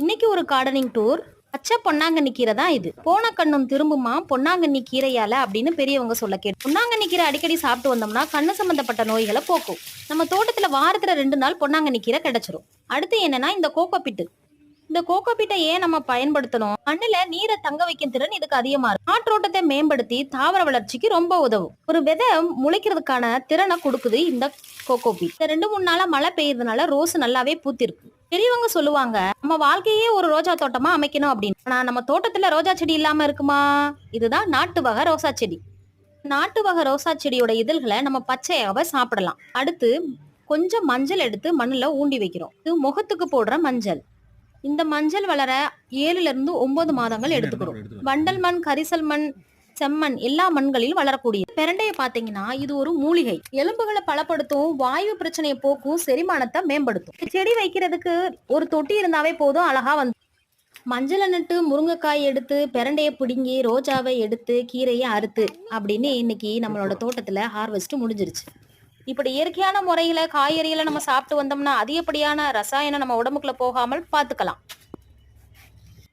இன்னைக்கு ஒரு gardening tour பச்சை பொன்னாங்கண்ணி கீரை தான் இது. போன கண்ணும் திரும்புமா? பொன்னாங்கண்ணி கீரையால அப்படின்னு பெரியவங்க சொல்ல கேட்டு பொன்னாங்கண்ணி கீரை அடிக்கடி சாப்பிட்டு வந்தோம்னா கண்ணு சம்பந்தப்பட்ட நோய்களை போக்கும். நம்ம தோட்டத்துல வாரத்துல ரெண்டு நாள் பொன்னாங்கண்ணி கீரை கிடைச்சிரும். அடுத்து என்னன்னா இந்த கோகோ பிட்டு இந்த கோகோ பிட்டை ஏன் நம்ம பயன்படுத்தணும்? மண்ணுல நீரை தங்க வைக்கும் திறன் இதுக்கு அதிகமா இருக்கும் காற்றோட்டத்தை மேம்படுத்தி தாவர வளர்ச்சிக்கு ரொம்ப உதவும். ஒரு விதை முளைக்கிறதுக்கான திறனை கொடுக்குது இந்த கோகோ பீட் இந்த ரெண்டு மூணு நாளா மழை பெய்யறதுனால ரோஸ் நல்லாவே பூத்திருக்கு. பெரியவங்க சொல்லுவாங்க நம்ம வாழ்க்கையே ஒரு ரோஜா தோட்டமா அமைக்கணும் அப்படின்னு. ஆனா நம்ம தோட்டத்துல ரோஜா செடி இல்லாம இருக்குமா? இதுதான் நாட்டு வகை ரோசா செடி. நாட்டு வகை ரோசா செடியோட இதழ்களை நம்ம பச்சையாவே சாப்பிடலாம். அடுத்து கொஞ்சம் மஞ்சள் எடுத்து மண்ணுல ஊண்டி வைக்கிறோம். இது முகத்துக்கு போடுற மஞ்சள். இந்த மஞ்சள் வளர ஏழுல இருந்து ஒன்பது மாதங்கள் எடுத்துக்கிறோம் வண்டல் மண் கரிசல் மண் செம்மண் எல்லா மண்களிலும் வளரக்கூடிய பெரண்டைய பாத்தீங்கன்னா இது ஒரு மூலிகை. எலும்புகளை பலப்படுத்தும் வாயு பிரச்சனையை போக்கும் செரிமானத்தை மேம்படுத்தும். செடி வைக்கிறதுக்கு ஒரு தொட்டி இருந்தாவே போதும் அழகா வந்து. மஞ்சளை நட்டு முருங்கைக்காய் எடுத்து பெரண்டையை பிடுங்கி ரோஜாவை எடுத்து கீரையை அறுத்து அப்படின்னு இன்னைக்கு நம்மளோட தோட்டத்துல ஹார்வெஸ்ட் முடிஞ்சிருச்சு. இப்படி இயற்கையான முறையில காய்கறிகளை நம்ம சாப்பிட்டு வந்தோம்னா அதிகப்படியான ரசாயனம் நம்ம உடம்புக்குள்ள போகாமல் பார்த்துக்கலாம்